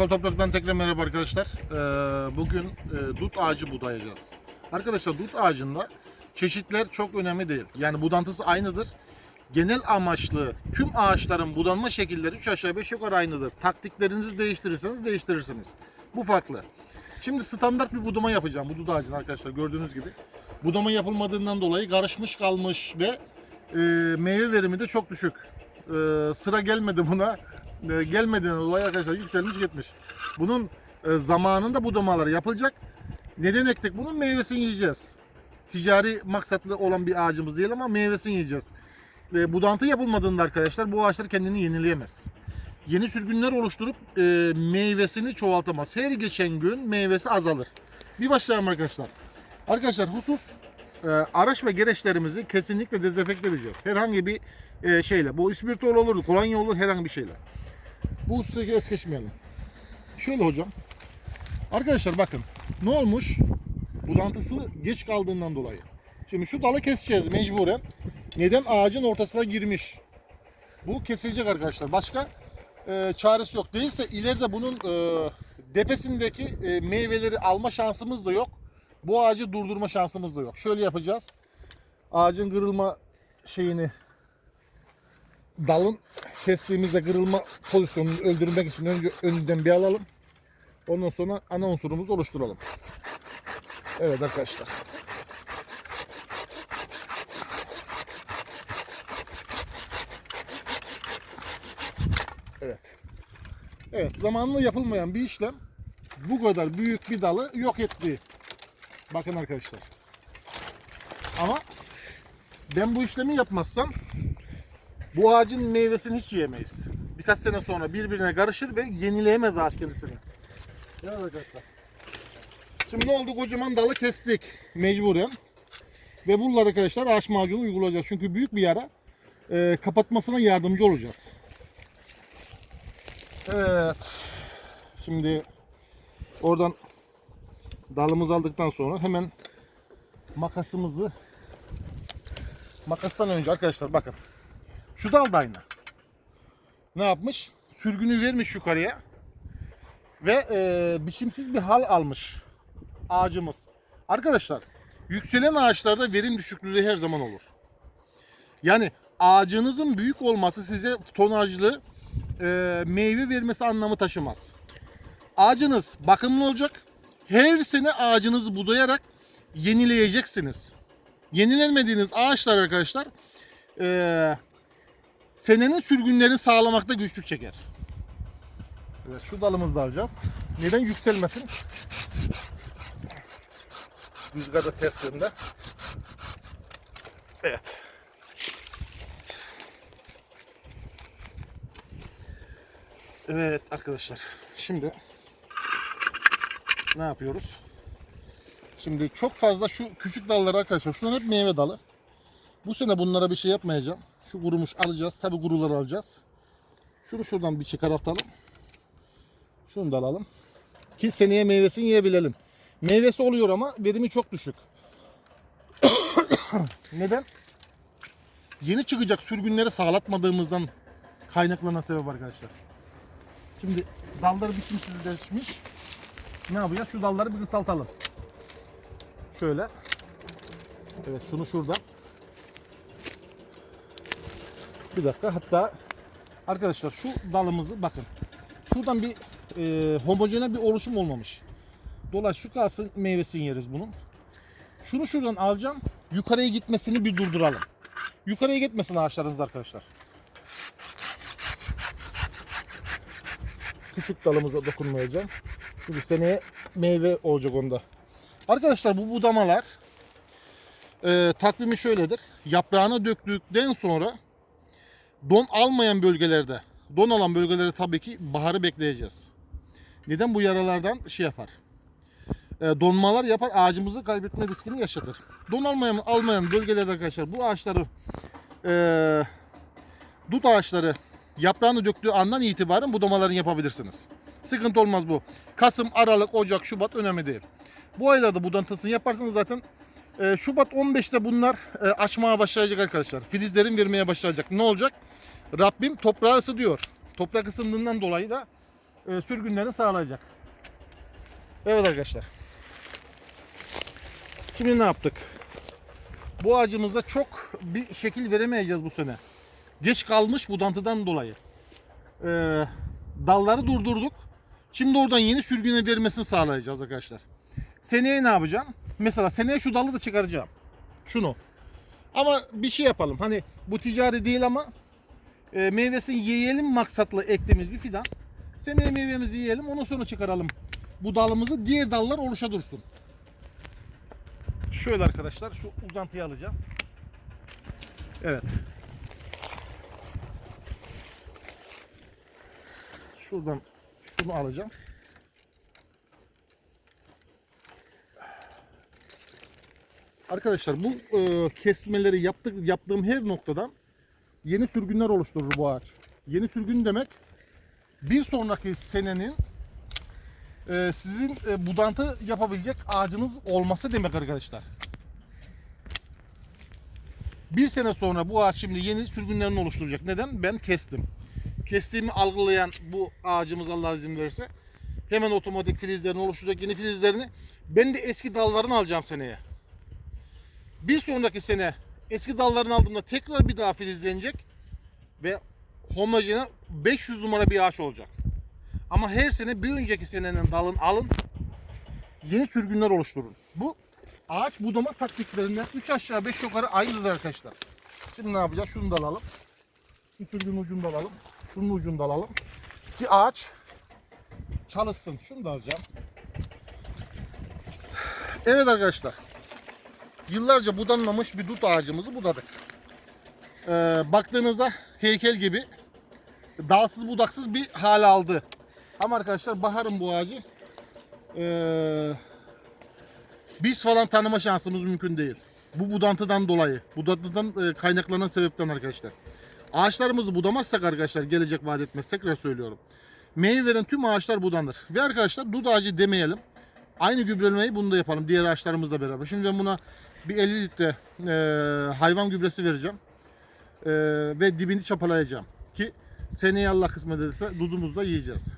Kol Toprak'tan tekrar merhaba arkadaşlar. Ee, bugün e, dut ağacı budayacağız. Arkadaşlar dut ağacında çeşitler çok önemli değil. Yani budantısı aynıdır. Genel amaçlı tüm ağaçların budanma şekilleri 3 aşağı 5 yukarı aynıdır. Taktiklerinizi değiştirirseniz değiştirirsiniz. Bu farklı. Şimdi standart bir budama yapacağım bu dut ağacına arkadaşlar gördüğünüz gibi. Budama yapılmadığından dolayı karışmış kalmış ve e, meyve verimi de çok düşük. E, sıra gelmedi buna e, gelmediğinden dolayı arkadaşlar yükselmiş gitmiş. Bunun e, zamanında budamaları yapılacak. Neden ektik? Bunun meyvesini yiyeceğiz. Ticari maksatlı olan bir ağacımız değil ama meyvesini yiyeceğiz. E, budantı yapılmadığında arkadaşlar bu ağaçlar kendini yenileyemez. Yeni sürgünler oluşturup e, meyvesini çoğaltamaz. Her geçen gün meyvesi azalır. Bir başlayalım arkadaşlar. Arkadaşlar husus e, araç ve gereçlerimizi kesinlikle dezenfekte edeceğiz. Herhangi bir e, şeyle. Bu ispirtol olur, kolonya olur herhangi bir şeyle. Bu ustayı es geçmeyelim. Şöyle hocam. Arkadaşlar bakın. Ne olmuş? Budantısı geç kaldığından dolayı. Şimdi şu dalı keseceğiz mecburen. Neden? Ağacın ortasına girmiş. Bu kesilecek arkadaşlar. Başka e, çaresi yok. Değilse ileride bunun e, depesindeki e, meyveleri alma şansımız da yok. Bu ağacı durdurma şansımız da yok. Şöyle yapacağız. Ağacın kırılma şeyini dalın kestiğimizde kırılma pozisyonunu öldürmek için önce önden bir alalım. Ondan sonra ana unsurumuzu oluşturalım. Evet arkadaşlar. Evet. Evet zamanında yapılmayan bir işlem bu kadar büyük bir dalı yok etti. Bakın arkadaşlar. Ama ben bu işlemi yapmazsam bu ağacın meyvesini hiç yiyemeyiz. Birkaç sene sonra birbirine karışır ve yenileyemez ağaç kendisini. Evet arkadaşlar. Şimdi ne oldu? Kocaman dalı kestik mecburen. Ve bunları arkadaşlar ağaç macunu uygulayacağız. Çünkü büyük bir yara e, kapatmasına yardımcı olacağız. Evet. Şimdi oradan dalımızı aldıktan sonra hemen makasımızı makastan önce arkadaşlar bakın şu dal da aynı. Ne yapmış? Sürgünü vermiş yukarıya. Ve e, biçimsiz bir hal almış ağacımız. Arkadaşlar yükselen ağaçlarda verim düşüklüğü her zaman olur. Yani ağacınızın büyük olması size tonajlı e, meyve vermesi anlamı taşımaz. Ağacınız bakımlı olacak. Her sene ağacınızı budayarak yenileyeceksiniz. Yenilenmediğiniz ağaçlar arkadaşlar e, senenin sürgünlerini sağlamakta güçlük çeker. Evet şu dalımızı da alacağız. Neden yükselmesin? Rüzgarda ters yönde. Evet. Evet arkadaşlar. Şimdi ne yapıyoruz? Şimdi çok fazla şu küçük dalları arkadaşlar. Şunlar hep meyve dalı. Bu sene bunlara bir şey yapmayacağım. Şu kurumuş alacağız. Tabi kuruları alacağız. Şunu şuradan bir çıkartalım. Şunu da alalım. Ki seneye meyvesini yiyebilelim. Meyvesi oluyor ama verimi çok düşük. Neden? Yeni çıkacak sürgünleri sağlatmadığımızdan kaynaklanan sebep arkadaşlar. Şimdi dalları biçimsizleşmiş. Ne yapacağız? Şu dalları bir kısaltalım. Şöyle. Evet şunu şuradan. Bir dakika hatta arkadaşlar şu dalımızı bakın. Şuradan bir e, homojene bir oluşum olmamış. Dolayısıyla şu kalsın meyvesini yeriz bunun. Şunu şuradan alacağım. Yukarıya gitmesini bir durduralım. Yukarıya gitmesin ağaçlarınız arkadaşlar. Küçük dalımıza dokunmayacağım. Çünkü seneye meyve olacak onda. Arkadaşlar bu budamalar e, takvimi şöyledir. Yaprağını döktükten sonra don almayan bölgelerde, don alan bölgelerde tabii ki baharı bekleyeceğiz. Neden bu yaralardan şey yapar? E, donmalar yapar, ağacımızı kaybetme riskini yaşatır. Don almayan, almayan bölgelerde arkadaşlar bu ağaçları e, dut ağaçları yaprağını döktüğü andan itibaren budamalarını yapabilirsiniz. Sıkıntı olmaz bu. Kasım, Aralık, Ocak, Şubat önemli değil. Bu aylarda budantısını yaparsanız zaten e, Şubat 15'te bunlar e, açmaya başlayacak arkadaşlar. Filizlerin vermeye başlayacak. Ne olacak? Rabbim toprağı ısıtıyor. Toprak ısındığından dolayı da e, sürgünlerini sağlayacak. Evet arkadaşlar. Şimdi ne yaptık? Bu ağacımıza çok bir şekil veremeyeceğiz bu sene. Geç kalmış budantıdan dolayı. Ee, dalları durdurduk. Şimdi oradan yeni sürgüne vermesini sağlayacağız arkadaşlar. Seneye ne yapacağım? Mesela seneye şu dalı da çıkaracağım. Şunu. Ama bir şey yapalım. Hani bu ticari değil ama e, meyvesini yiyelim maksatlı ektiğimiz bir fidan. Seneye meyvemizi yiyelim ondan sonra çıkaralım bu dalımızı. Diğer dallar oluşa dursun. Şöyle arkadaşlar şu uzantıyı alacağım. Evet. Şuradan şunu alacağım. Arkadaşlar bu e, kesmeleri yaptık yaptığım her noktadan yeni sürgünler oluşturur bu ağaç. Yeni sürgün demek bir sonraki senenin e, sizin e, budantı yapabilecek ağacınız olması demek arkadaşlar. Bir sene sonra bu ağaç şimdi yeni sürgünlerini oluşturacak. Neden? Ben kestim. Kestiğimi algılayan bu ağacımız Allah izin verirse hemen otomatik filizlerini oluşturacak yeni filizlerini. Ben de eski dallarını alacağım seneye. Bir sonraki sene eski dallarını aldığımda tekrar bir daha filizlenecek ve homojene 500 numara bir ağaç olacak. Ama her sene bir önceki senenin dalını alın yeni sürgünler oluşturun. Bu ağaç budama taktiklerinden 3 aşağı 5 yukarı aynıdır arkadaşlar. Şimdi ne yapacağız? Şunu da alalım. Bir sürgün ucunu da alalım. Şunun ucunu da alalım. Ki ağaç çalışsın. Şunu da alacağım. Evet arkadaşlar. Yıllarca budanmamış bir dut ağacımızı budadık. Ee, baktığınızda heykel gibi dalsız budaksız bir hal aldı. Ama arkadaşlar baharın bu ağacı ee, biz falan tanıma şansımız mümkün değil. Bu budantıdan dolayı, budantıdan e, kaynaklanan sebepten arkadaşlar. Ağaçlarımızı budamazsak arkadaşlar gelecek vaat etmez. Tekrar söylüyorum. Meyve tüm ağaçlar budanır. Ve arkadaşlar dut ağacı demeyelim. Aynı gübrelemeyi bunu da yapalım diğer ağaçlarımızla beraber. Şimdi ben buna bir 50 litre e, hayvan gübresi vereceğim. E, ve dibini çapalayacağım. Ki seneye Allah kısmet ederse dudumuzda yiyeceğiz.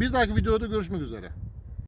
Bir dahaki videoda görüşmek üzere.